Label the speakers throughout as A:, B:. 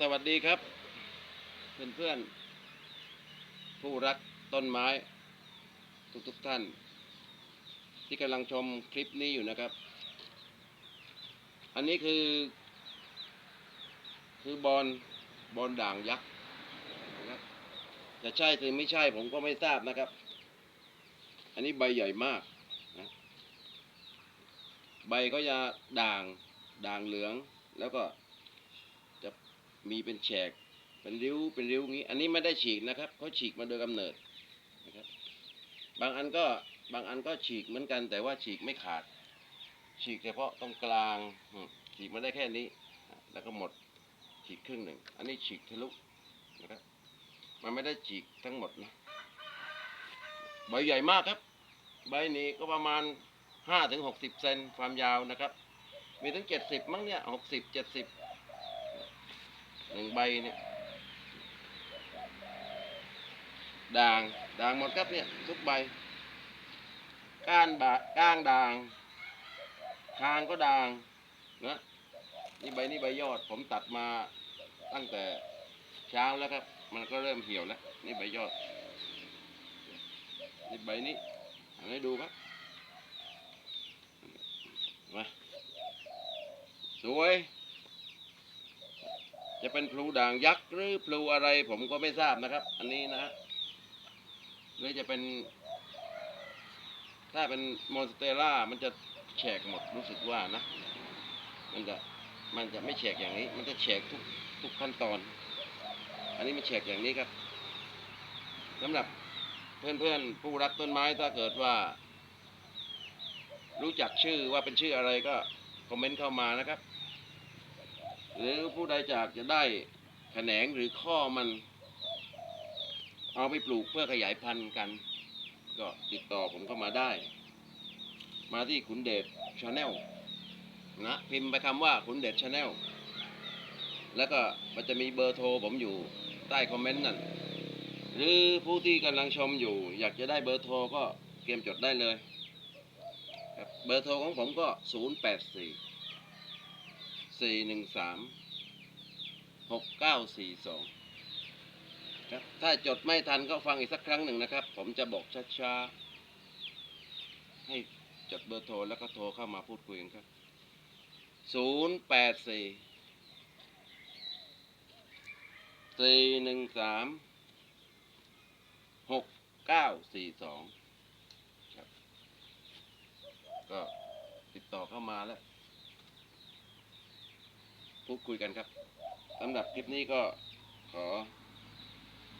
A: สวัสดีครับ เพื่อนเพื่อนผู้รักต้นไม้ ทุกทุกท่าน ที่กำลังชมคลิปนี้อยู่นะครับ อันนี้คือ คือบอลบอลด่างยักษ์นะครับจะใช่หรือไม่ใช่ผมก็ไม่ทราบนะครับ อันนี้ใบใหญ่มากนะใบก็จะด่างด่างเหลืองแล้วก็จะ มีเป็นแฉก เป็นริ้ว เป็นริ้วงี้ อันนี้ไม่ได้ฉีกนะครับเขาฉีกมาโดยกำเนิดนะครับ บางอันก็บางอันก็ฉีกเหมือนกัน แต่ว่าฉีกไม่ขาด ฉีกเฉพาะตรงกลางฉีกมาได้แค่นี้ แล้วก็หมดฉีกครึ่งหนึ่ง อันนี้ฉีกทะลุนะครับ มันไม่ได้ฉีกทั้งหมดนะ ใบใหญ่มากครับ ใบนี้ก็ประมาณห้าถึงหกสิบเซนความยาวนะครับ มีถึงเจ็ดสิบมั้งเนี่ยหกสิบเจ็ดสิบ หนึ่งใบเนี่ยด่างด่างหมดครับเนี่ยทุกใบ ก้านบาก้างด่างคางก็ด่างนะนี่ใบนี่ใบยอดผมตัดมาตั้งแต่เช้าแล้วครับ มันก็เริ่มเหี่ยวแล้ว นี่ใบยอดนี่ใบนี้ทำให้ดูครับมาสวย จะเป็นพลูด่างยักษ์หรือพลูอะไรผมก็ไม่ทราบนะครับ อันนี้นะฮะหรือจะเป็น ถ้าเป็นมอนสเตล่ามันจะแฉกหมดรู้สึกว่านะ มันจะมันจะไม่แฉกอย่างนี้ มันจะแฉกทุกทุกขั้นตอน อันนี้มันแฉกอย่างนี้ครับสำหรับเพื่อนๆผู้รักต้นไม้ถ้าเกิดว่า รู้จักชื่อว่าเป็นชื่ออะไรก็คอมเมนต์เข้ามานะครับ หรือผู้ใดจากจะได้แขนงหรือข้อมัน เอาไปปลูกเพื่อขยายพันธุ์กัน ก็ติดต่อผมเข้ามาได้ มาที่ขุนเดชชาแนลนะพิมพ์ไปคำว่าขุนเดชชาแนลแล้วก็มันจะมีเบอร์โทรผมอยู่ใต้คอมเมนต์นั่น หรือผู้ที่กำลังชมอยู่ อยากจะได้เบอร์โทรก็เตรียมจดได้เลย เบอร์โทรของผมก็ 084 0 8 4 4 1 3 6 9 4 2ครับถ้าจดไม่ทันก็ฟังอีกสักครั้งหนึ่งนะครับ ผมจะบอกช้าๆ ให้จดเบอร์โทรแล้วก็โทรเข้ามาพูดคุยกันครับศูนย์แปดสี่สี่หนึ่งสามหกเก้าสี่สองครับ ก็ติดต่อเข้ามาแล้ว พูดคุยกันครับสำหรับคลิปนี้ก็ขอ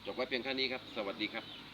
A: จบไว้เพียงแค่นี้ครับ สวัสดีครับ